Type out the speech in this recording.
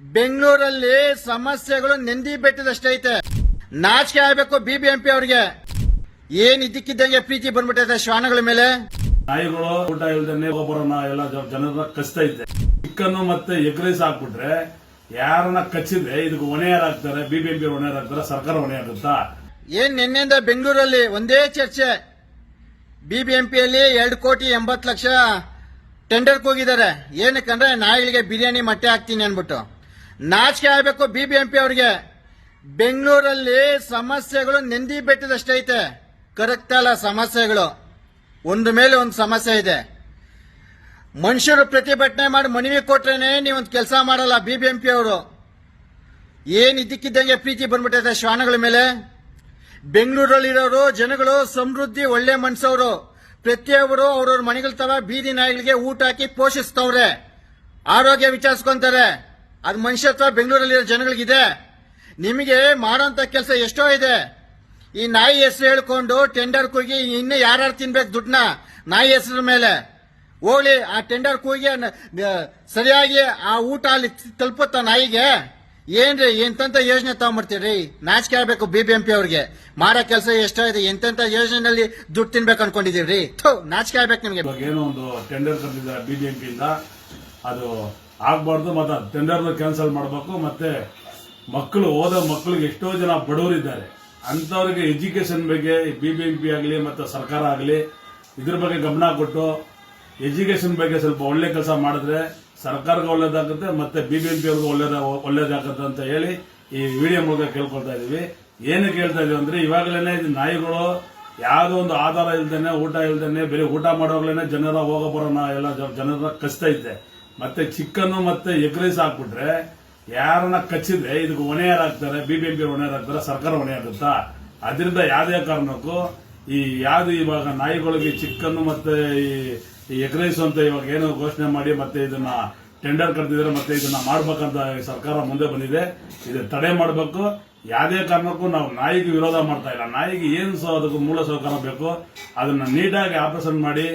ಬೆಂಗಳೂರಲ್ಲಿ ಸಮಸ್ಯೆಗಳು ನೆಂದಿ ಬೆಟ್ಟದಷ್ಟೈತೆ ನಾಚಿಕೆ ಆಗ್ಬೇಕು ಬಿಬಿಎಂಪಿ ಅವ್ರಿಗೆ. ಏನ್ ಇದಕ್ಕಿದ್ದಂಗೆ ಪ್ರೀತಿ ಬಂದ್ಬಿಟ್ಟೈತೆ ಶ್ವಾನಗಳ ಮೇಲೆ? ನಾಯಿಗಳು ಊಟ ಇಲ್ದನ್ನೇ ಒಬ್ಬರನ್ನ ಎಲ್ಲ ಜನರ ಕಚ್ತಾ ಇದ್ದೆ. ಚಿಕ್ಕನ್ನು ಮತ್ತೆ ಎಗ್ ರೈಸ್ ಹಾಕ್ಬಿಟ್ರೆ ಯಾರನ್ನ ಕಚ್ಚಿದ್ರೆ ಇದಕ್ಕೆ ಹೊಣೆ ಯಾರಾಗ್ತಾರೆ ಬಿಬಿಎಂಪಿ ಹೊಣೆ ಯಾರಾಗ್ತಾರೆ ಸರ್ಕಾರ ಹೊಣೆ ಆಗುತ್ತಾ? ಏನ್ ನಿನ್ನೆಯಿಂದ ಬೆಂಗಳೂರಲ್ಲಿ ಒಂದೇ ಚರ್ಚೆ. ಬಿಬಿಎಂಪಿಯಲ್ಲಿ ಎರಡು ಕೋಟಿ ಎಂಬತ್ತು ಲಕ್ಷ ಟೆಂಡರ್ಗೆ ಹೋಗಿದ್ದಾರೆ. ಏನಕ್ಕಂದ್ರೆ ನಾಯಿಗಳಿಗೆ ಬಿರಿಯಾನಿ ಮೊಟ್ಟೆ ಹಾಕ್ತೀನಿ ಅನ್ಬಿಟ್ಟು ನಾಚಿಕೆ ಆಗಬೇಕು ಬಿಬಿಎಂಪಿ ಅವರಿಗೆ. ಬೆಂಗಳೂರಲ್ಲಿ ಸಮಸ್ಯೆಗಳು ನೆಂದಿ ಬೆಟ್ಟದಷ್ಟೈತೆ ಕರಗ್ತಲ್ಲ ಸಮಸ್ಯೆಗಳು. ಒಂದು ಮೇಲೆ ಒಂದು ಸಮಸ್ಯೆ ಇದೆ. ಮನುಷ್ಯರು ಪ್ರತಿಭಟನೆ ಮಾಡಿ ಮನವಿ ಕೊಟ್ರೇನೆ ನೀವೊಂದು ಕೆಲಸ ಮಾಡಲ್ಲ ಬಿಬಿಎಂಪಿ ಅವರು. ಏನ್ ಇದಕ್ಕಿದ್ದಂಗೆ ಪ್ರೀತಿ ಬಂದ್ಬಿಟ್ಟೈತೆ ಶ್ವಾನಗಳ ಮೇಲೆ? ಬೆಂಗಳೂರಲ್ಲಿರೋರು ಜನಗಳು ಸಮೃದ್ಧಿ, ಒಳ್ಳೆ ಮನ್ಸವರು. ಪ್ರತಿಯೊಬ್ಬರು ಅವ್ರವ್ರ ಮನೆಗಳ ತವ ಬೀದಿ ನಾಯಿಗಳಿಗೆ ಊಟ ಹಾಕಿ ಪೋಷಿಸ್ತವ್ರೆ. ಆರೋಗ್ಯ ವಿಚಾರಿಸ್ಕೊಂತಾರೆ. ಅದು ಮನುಷ್ಯತ್ವ ಬೆಂಗಳೂರಲ್ಲಿರೋ ಜನಗಳಿಗಿದೆ. ನಿಮಗೆ ಮಾಡೋಂಥ ಕೆಲಸ ಎಷ್ಟೋ ಇದೆ. ಈ ನಾಯಿ ಹೆಸರು ಹೇಳ್ಕೊಂಡು ಟೆಂಡರ್ ಕೂಗಿ ಇನ್ನೂ ಯಾರ್ಯಾರು ತಿನ್ಬೇಕು ದುಡ್ಡನ್ನ ನಾಯಿ ಹೆಸರು ಮೇಲೆ. ಹೋಗ್ಲಿ, ಆ ಟೆಂಡರ್ ಕೂಗಿ ಸರಿಯಾಗಿ ಆ ಊಟ ಅಲ್ಲಿ ತಲುಪುತ್ತ ನಾಯಿಗೆ. ಏನ್ರಿ ಎಂತೆಂಥ ಯೋಜನೆ ತಗೊಂಡ್ಬರ್ತೀರಿ ನಾಚಿಕೆ ಆಗ್ಬೇಕು ಪಿ ಅವ್ರಿಗೆ. ಮಾಡೋ ಕೆಲಸ ಎಷ್ಟೋ ಇದೆ ಎಂತೆಂಥ ಯೋಜನೆಯಲ್ಲಿ ದುಡ್ಡು ತಿನ್ಬೇಕು ಅನ್ಕೊಂಡಿದೀವ್ರಿ ನಾಚಿಕೆ ಆಗ್ಬೇಕು ನಿಮ್ಗೆ. ಏನೋ ಒಂದು ಟೆಂಡರ್ ಕರೆದಿದ್ದಾರೆ ಬಿಬಿಎಂಪಿ ಇಂದ, ಅದು ಆಗ್ಬಾರ್ದು, ಮತ್ತು ಟೆಂಡರ್ ಕ್ಯಾನ್ಸಲ್ ಮಾಡಬೇಕು, ಮತ್ತೆ ಮಕ್ಕಳು, ಓದೋ ಮಕ್ಕಳಿಗೆ ಎಷ್ಟೋ ಜನ ಬಡವರಿದ್ದಾರೆ. ಅಂಥವ್ರಿಗೆ ಎಜುಕೇಶನ್ ಬಗ್ಗೆ ಬಿ ಬಿ ಎಂ ಪಿ ಆಗಲಿ, ಮತ್ತೆ ಸರ್ಕಾರ ಆಗಲಿ, ಇದ್ರ ಬಗ್ಗೆ ಗಮನ ಕೊಟ್ಟು ಎಜುಕೇಶನ್ ಬಗ್ಗೆ ಸ್ವಲ್ಪ ಒಳ್ಳೆ ಕೆಲಸ ಮಾಡಿದ್ರೆ ಸರ್ಕಾರಕ್ಕೆ ಒಳ್ಳೇದಾಗುತ್ತೆ, ಮತ್ತೆ ಪಿ ಅವ್ರಿಗೂ ಒಳ್ಳೇದ, ಒಳ್ಳೇದಾಗುತ್ತೆ ಅಂತ ಹೇಳಿ ಈ ವಿಡಿಯೋ ಮೂಲಕ ಕೇಳ್ಕೊಳ್ತಾ ಇದೀವಿ ಏನಕ್ಕೆ ಹೇಳ್ತಾ ಇದೀವಿ ಅಂದರೆ ಇವಾಗಲೇ ನಾಯಿಗಳು ಯಾವುದೋ ಒಂದು ಆಧಾರ ಇಲ್ದೇನೆ, ಊಟ ಇಲ್ದೇನೆ, ಬರೀ ಊಟ ಮಾಡೋಗ್ಲೇನೆ ಜನರ ಹೋಗೋ ಬರೋಣ, ಎಲ್ಲ ಜನರ ಕಷ್ಟ ಇದೆ ಮತ್ತೆ ಚಿಕ್ಕನ್ನು ಮತ್ತೆ ಎಗ್ ರೈಸ್ ಹಾಕ್ಬಿಟ್ರೆ ಯಾರನ್ನ ಕಚ್ಚಿದ್ರೆ ಇದಕ್ಕೆ ಹೊಣೆ ಯಾರಾಗ್ತಾರೆ ಬಿಬಿಎಂಪಿ ಪಿ ಹಾಕ್ತಾರೆ, ಸರ್ಕಾರ ಹೊಣೆ ಆಗುತ್ತಾ? ಅದರಿಂದ ಯಾವುದೇ ಕಾರಣಕ್ಕೂ ಈ ಯಾವ್ದು ಇವಾಗ ನಾಯಿಗಳಿಗೆ ಚಿಕ್ಕನ್ನು ಮತ್ತೆ ಈ ಎಗ್ ರೈಸ್ ಅಂತ ಇವಾಗ ಏನು ಘೋಷಣೆ ಮಾಡಿ ಮತ್ತೆ ಇದನ್ನ ಟೆಂಡರ್ ಕರೆದಿದ್ರೆ ಮತ್ತೆ ಇದನ್ನ ಮಾಡ್ಬೇಕಂತ ಸರ್ಕಾರ ಮುಂದೆ ಬಂದಿದೆ. ಇದು ತಡೆ ಮಾಡಬೇಕು. ಯಾವುದೇ ಕಾರಣಕ್ಕೂ ನಾವು ನಾಯಿಗೆ ವಿರೋಧ ಮಾಡ್ತಾ ಇಲ್ಲ. ನಾಯಿಗೆ ಏನು ಅದಕ್ಕೆ ಮೂಲ ಸೌಕರ್ಯ ಬೇಕು. ಅದನ್ನ ನೀಟಾಗಿ ಆಪರೇಷನ್ ಮಾಡಿ